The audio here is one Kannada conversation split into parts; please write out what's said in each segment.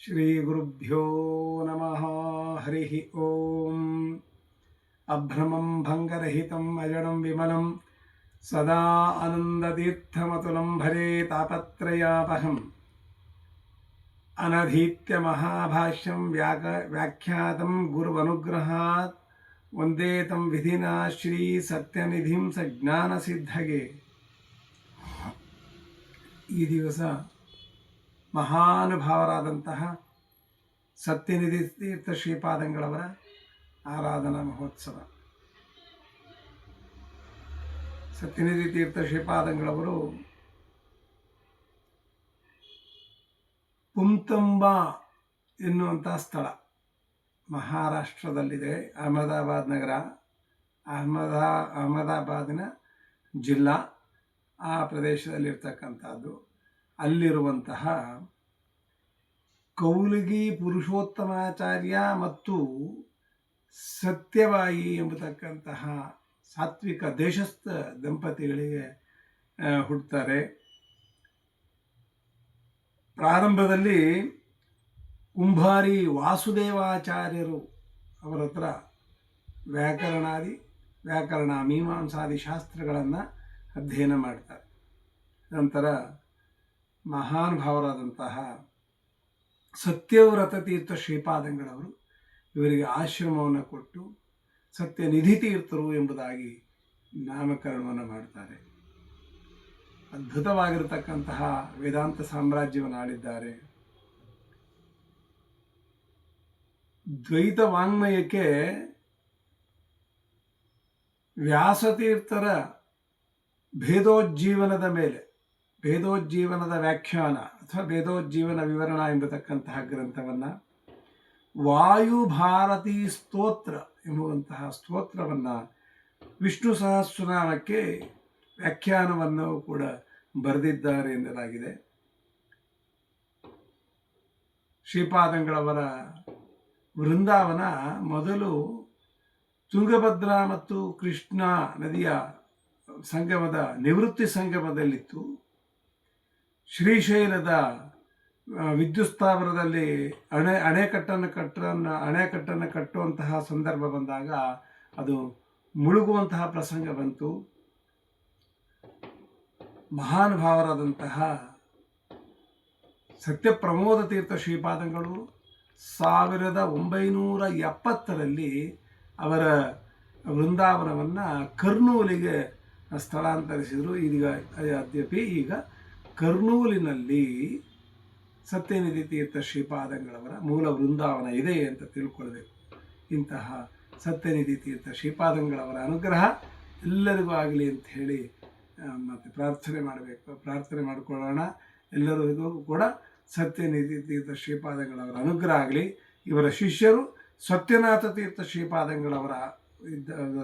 श्रीगुरुभ्यो नमः हरिः ॐ अभ्रमं भङ्गरहितम् अजडं विमलं सदा आनन्दतीर्थमतुलं भजे तापत्रयापहम् अनधीत्य महाभाष्यं व्याक व्याख्यातं गुरुवनुग्रहात् वन्दे तं विधिना श्रीसत्यनिधिं सज्ञानसिद्धगे ಈ ದಿವಸ ಮಹಾನುಭಾವರಾದಂತಹ ಸತ್ಯನಿಧಿ ತೀರ್ಥ ಶ್ರೀಪಾದಂಗಳವರ ಆರಾಧನಾ ಮಹೋತ್ಸವ. ಸತ್ಯನಿಧಿ ತೀರ್ಥ ಶ್ರೀಪಾದಂಗಳವರು ಪುಂತಂಬ ಎನ್ನುವಂಥ ಸ್ಥಳ ಮಹಾರಾಷ್ಟ್ರದಲ್ಲಿದೆ, ಅಹಮದಾಬಾದ್ ನಗರ. ಅಹಮದಾ, ಅಹಮದಾಬಾದಿನ ಜಿಲ್ಲಾ, ಆ ಪ್ರದೇಶದಲ್ಲಿರ್ತಕ್ಕಂಥದ್ದು. ಅಲ್ಲಿರುವಂತಹ ಕೌಲಿಗಿ ಪುರುಷೋತ್ತಮಾಚಾರ್ಯ ಮತ್ತು ಸತ್ಯವಾಯಿ ಎಂಬತಕ್ಕಂತಹ ಸಾತ್ವಿಕ ದೇಶಸ್ಥ ದಂಪತಿಗಳಿಗೆ ಹುಡ್ತಾರೆ. ಪ್ರಾರಂಭದಲ್ಲಿ ಕುಂಭಾರಿ ವಾಸುದೇವಾಚಾರ್ಯರು ಅವರ ಹತ್ರ ವ್ಯಾಕರಣಾದಿ, ವ್ಯಾಕರಣ ಮೀಮಾಂಸಾದಿ ಶಾಸ್ತ್ರಗಳನ್ನು ಅಧ್ಯಯನ ಮಾಡ್ತಾರೆ. ನಂತರ ಮಹಾನುಭಾವರಾದಂತಹ ಸತ್ಯವ್ರತ ತೀರ್ಥ ಶ್ರೀಪಾದಂಗಳವರು ಇವರಿಗೆ ಆಶ್ರಮವನ್ನು ಕೊಟ್ಟು ಸತ್ಯನಿಧಿ ತೀರ್ಥರು ಎಂಬುದಾಗಿ ನಾಮಕರಣವನ್ನು ಮಾಡ್ತಾರೆ. ಅದ್ಭುತವಾಗಿರತಕ್ಕಂತಹ ವೇದಾಂತ ಸಾಮ್ರಾಜ್ಯವನ್ನು ಆಳಿದ್ದಾರೆ ದ್ವೈತ ವಾಂಗ್ಮಯಕ್ಕೆ ವ್ಯಾಸತೀರ್ಥರ ಭೇದೋಜ್ಜೀವನದ ಮೇಲೆ ಭೇದೋಜ್ಜೀವನದ ವ್ಯಾಖ್ಯಾನ ಅಥವಾ ವೇದೋಜ್ಜೀವನ ವಿವರಣ ಎಂಬತಕ್ಕಂತಹ ಗ್ರಂಥವನ್ನು ವಾಯುಭಾರತಿ ಸ್ತೋತ್ರ ಎಂಬುವಂತಹ ಸ್ತೋತ್ರವನ್ನು ವಿಷ್ಣು ಸಹಸ್ರನಾಮಕ್ಕೆ ವ್ಯಾಖ್ಯಾನವನ್ನು ಕೂಡ ಬರೆದಿದ್ದಾರೆ ಎನ್ನಲಾಗಿದೆ. ಶ್ರೀಪಾದಂಗಳವರ ವೃಂದಾವನ ಮೊದಲು ತುಂಗಭದ್ರಾ ಮತ್ತು ಕೃಷ್ಣ ನದಿಯ ಸಂಗಮದ ನಿವೃತ್ತಿ ಸಂಗಮದಲ್ಲಿತ್ತು. ಶ್ರೀಶೈಲದ ವಿದ್ಯುತ್ ಸ್ಥಾವರದಲ್ಲಿ ಅಣೆ, ಅಣೆಕಟ್ಟನ್ನು ಕಟ್ಟನ್ನು, ಅಣೆಕಟ್ಟನ್ನು ಕಟ್ಟುವಂತಹ ಸಂದರ್ಭ ಬಂದಾಗ ಅದು ಮುಳುಗುವಂತಹ ಪ್ರಸಂಗ ಬಂತು. ಮಹಾನುಭಾವರಾದಂತಹ ಸತ್ಯಪ್ರಮೋದ ತೀರ್ಥ ಶ್ರೀಪಾದಂಗಳು ಸಾವಿರದ ಒಂಬೈನೂರ ಎಪ್ಪತ್ತರಲ್ಲಿ ಅವರ ವೃಂದಾವನವನ್ನು ಕರ್ನೂಲಿಗೆ ಸ್ಥಳಾಂತರಿಸಿದರು. ಈಗ ಅದ್ಯಪಿ ಈಗ ಕರ್ನೂಲಿನಲ್ಲಿ ಸತ್ಯನಿಧಿ ತೀರ್ಥ ಶ್ರೀಪಾದಂಗಳವರ ಮೂಲ ವೃಂದಾವನ ಇದೆ ಅಂತ ತಿಳ್ಕೊಳ್ಬೇಕು. ಇಂತಹ ಸತ್ಯನಿಧಿ ತೀರ್ಥ ಶ್ರೀಪಾದಂಗಳವರ ಅನುಗ್ರಹ ಎಲ್ಲರಿಗೂ ಆಗಲಿ ಅಂತ ಹೇಳಿ ಮತ್ತು ಪ್ರಾರ್ಥನೆ ಮಾಡಬೇಕು. ಪ್ರಾರ್ಥನೆ ಮಾಡಿಕೊಳ್ಳೋಣ. ಎಲ್ಲರಿಗೂ ಕೂಡ ಸತ್ಯನಿಧಿ ತೀರ್ಥ ಶ್ರೀಪಾದಂಗಳವರ ಅನುಗ್ರಹ ಆಗಲಿ. ಇವರ ಶಿಷ್ಯರು ಸತ್ಯನಾಥ ತೀರ್ಥ ಶ್ರೀಪಾದಂಗಳವರ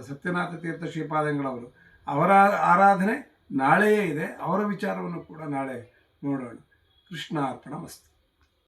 ಸತ್ಯನಾಥ ತೀರ್ಥ ಶ್ರೀಪಾದಂಗಳವರು ಅವರ ಆರಾಧನೆ ನಾಳೆಯೇ ಇದೆ. ಅವರ ವಿಚಾರವನ್ನು ಕೂಡ ನಾಳೆ ನೋಡೋಣ. ಕೃಷ್ಣಾರ್ಪಣ ಮಸ್ತು.